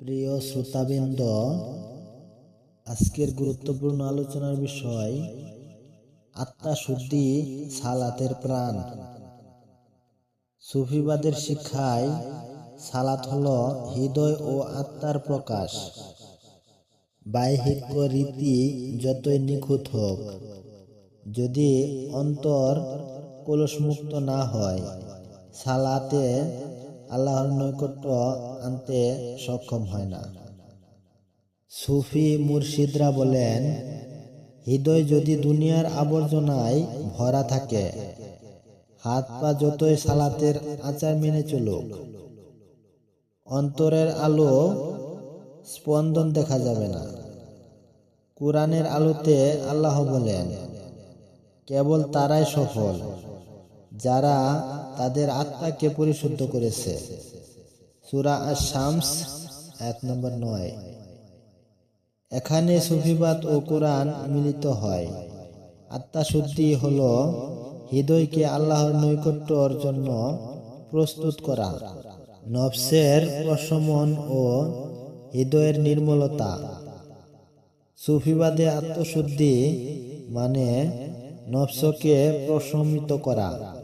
প্রিয় শ্রোতাবৃন্দ, আজকের গুরুত্বপূর্ণ আলোচনার বিষয় আত্মা শুদ্ধি, সালাতের প্রাণ। সুফিবাদের শিক্ষায় সালাত হল হৃদয় ও আত্মার প্রকাশ। বাহ্যিক রীতি যতই নিখুঁত হোক, যদি অন্তর কলসমুক্ত না হয়, সালাতে আল্লাহর নৈকট্য আনতে সক্ষম হয় না। সুফি মুর্শিদরা বলেন, হৃদয় যদি দুনিয়ার আবর্জনায় ভরা থাকে, হাত পা যতই সালাতের আচার মেনে চলুক, অন্তরের আলো স্পন্দন দেখা যাবে না। কোরআনের আলোতে আল্লাহ বলেন, কেবল তারাই সফল। যারা তাদের আত্মাকে পরিশুদ্ধ করেছে। সুরা শামস এক নম্বর নয়। এখানে সুফিবাদ ও কোরআন মিলিত হয়। আত্মা শুদ্ধি হল হৃদয়কে আল্লাহর নৈকট্যর জন্য প্রস্তুত করা। নফসের প্রশমন ও হৃদয়ের নির্মলতা। সুফিবাদে আত্মশুদ্ধি মানে নফসকে প্রশমিত করা।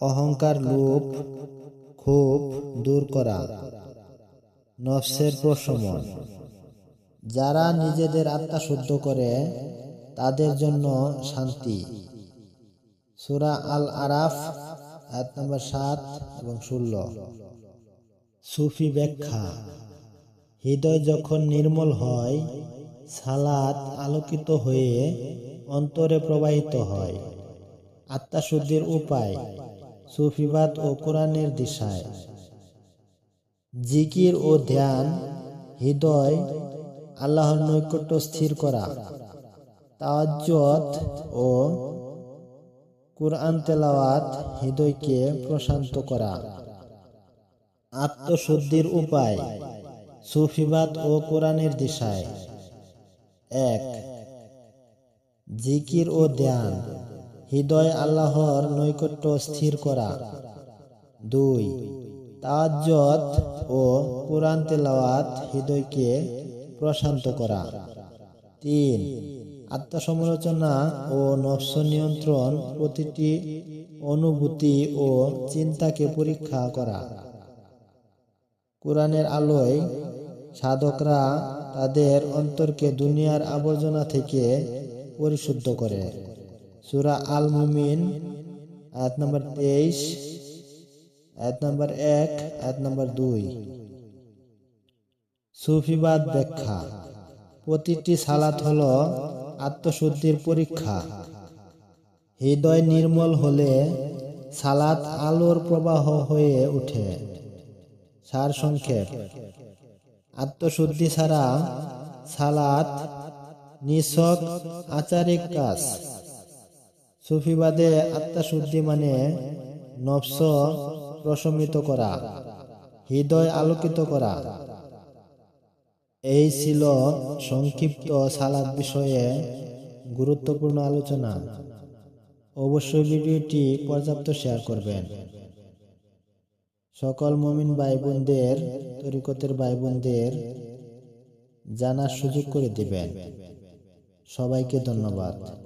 অহংকার লোভ, ক্ষোভ দূর করা, নফসের প্রশমন। যারা নিজেদের আত্মা শুদ্ধ করে, তাদের জন্য শান্তি। সুরা আল আরাফ এক নম্বর সাত এবং ষোলো। সুফি ব্যাখ্যা, হৃদয় যখন নির্মল হয়, সালাত আলোকিত হয়ে অন্তরে প্রবাহিত হয়। আত্মাশুদ্ধির উপায় সুফিবাদ ও কোরআনের দিশায়। জিকির ও ধ্যান, হৃদয়, আল্লাহর নৈকট্য স্থির করা, তাওয়াজ্জত ও কোরআন তেলাওয়াত হৃদয়কে প্রশান্ত করা। আত্মশুদ্ধির উপায়, সুফিবাদ ও কোরআনের দিশায়। এক, জিকির ও ধ্যান। হৃদয় আল্লাহর নৈকট্য স্থির করা। দুই তাজ্জত ও কোরআন তেলাওয়াত হৃদয়কে প্রশান্ত করা। তিন, আত্মসমালোচনা ও নফস নিয়ন্ত্রণ প্রতিটি অনুভূতি ও চিন্তাকে পরীক্ষা করা। কোরআনের আলোয় সাধকরা তাদের অন্তরকে দুনিয়ার আবর্জনা থেকে পরিশুদ্ধ করে। সুরা আল মুমিন আয়াত নম্বর তেইশ আয়াত নম্বর এক আয়াত নম্বর দুই সুফিবাদ ব্যাখ্যা। প্রতিটি সালাত হল আত্মশুদ্ধির পরীক্ষা। হৃদয় নির্মল হলে সালাত আলোর প্রবাহ হয়ে ওঠে। সার সংক্ষেপ। আত্মশুদ্ধি ছাড়া সালাত নিছক আচারিক কাজ। সুফিবাদে আত্মশুদ্ধি মানে নফস প্রশমিত করা, হৃদয় আলোকিত করা। এই ছিল সংক্ষিপ্ত সালাদ বিষয়ে গুরুত্বপূর্ণ আলোচনা। অবশ্যই ভিডিওটি পর্যাপ্ত শেয়ার করবেন। সকল মমিন ভাই বোনদের তরিকতের ভাই বোনদের জানার সুযোগ করে দিবেন। সবাইকে ধন্যবাদ।